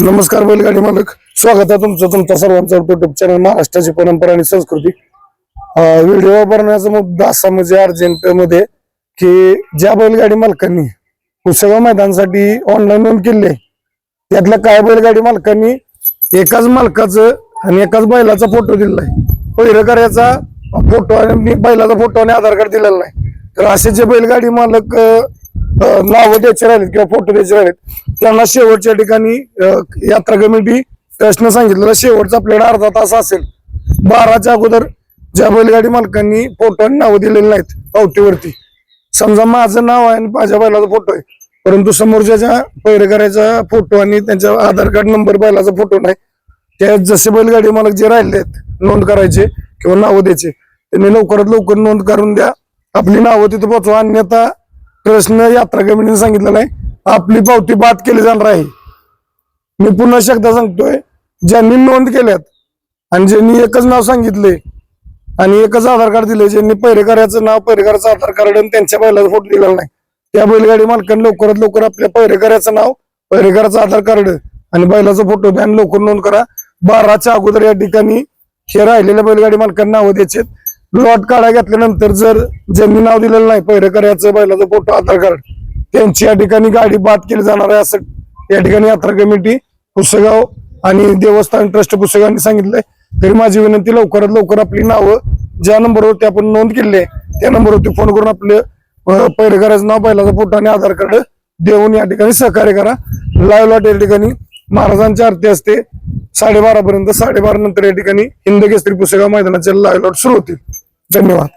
नमस्कार बैलगाडी मालक. स्वागत आहे तुमचं तुमच्या सर्वांचा युट्यूब चॅनल महाराष्ट्राची परंपरा आणि संस्कृती. व्हिडिओ वापरण्याचा मुद्दा असा म्हणजे अर्जंटमध्ये की ज्या बैलगाडी मालकांनी पुसेगाव मैदानासाठी ऑनलाईन नोंद केली आहे त्यातल्या काय बैलगाडी मालकांनी एकाच मालकाचं आणि एकाच बैलाचा फोटो दिलेला आहे. पहिरकऱ्याचा फोटो आणि बैलाचा फोटो आणि आधार कार्ड दिलेला नाही. तर असे जे बैलगाडी मालक नावं द्यायचे राहिलेत किंवा फोटो द्यायचे राहिलेत. त्यांना शेवटच्या ठिकाणी यात्रा कमिटी ट्रस्टनं सांगितलेलं शेवटचा प्लेट अर्धा तास असेल. बाराच्या अगोदर ज्या बैलगाडी मालकांनी फोटो आणि नावं दिलेली नाहीत पावतीवरती. समजा माझं नाव आहे आणि माझ्या बैलाचा फोटो आहे परंतु समोरच्या पैरकऱ्याचा फोटो आणि त्यांच्या आधार कार्ड नंबर बैलाचा फोटो नाही त्या जसे बैलगाडी मालक जे राहिले आहेत नोंद करायचे किंवा नावं द्यायचे त्यांनी लवकरात लवकर नोंद करून द्या. आपली नावं तिथे पोहोचवा अन्यथा ट्रस्टनं यात्रा कमिटीने सांगितलेलं आहे आपली पावती बाद केली जाणार आहे. मी पुन्हा एकदा सांगतोय ज्यांनी नोंद केल्यात आणि ज्यांनी एकच नाव सांगितले आणि एकच आधार कार्ड दिले ज्यांनी पैरेकऱ्याचं नाव पैरेकराचं आधार कार्ड आणि त्यांच्या बैलाचा फोटो दिलेला नाही त्या बैलगाडी मालकाने लवकरात लवकर आपल्या पैरेकऱ्याचं नाव पैरेकराचं आधार कार्ड आणि बैलाचा फोटो द्या आणि लवकर नोंद करा. बाराच्या अगोदर या ठिकाणी हे राहिलेल्या बैलगाडी मालकांना नावं द्यायचे लॉट काढा घेतल्यानंतर जर जमीन नाव दिलेलं नाही पैरेकऱ्याचं बैलाचा फोटो आधार कार्ड त्यांची या ठिकाणी गाडी बाद केली जाणार आहे असं या ठिकाणी यात्रा कमिटी पुसगाव आणि देवस्थान ट्रस्ट पुस्तकांनी सांगितलंय. तरी माझी विनंती लवकरात लवकर आपली नावं ज्या नंबरवरती आपण नोंद केली आहे त्या नंबरवरती फोन करून आपलं अं, नाव बैलाचा फोटो आणि आधार कार्ड देऊन या ठिकाणी सहकार्य करा. लाईव्ह लॉट या ठिकाणी महाराजांची आरती असते. साडेबारा पर्यंत साडेबारा नंतर या ठिकाणी हिंद केसरी पुसेगाव मैदानाचे लाईव्ह लॉट सुरू होतील. धन्यवाद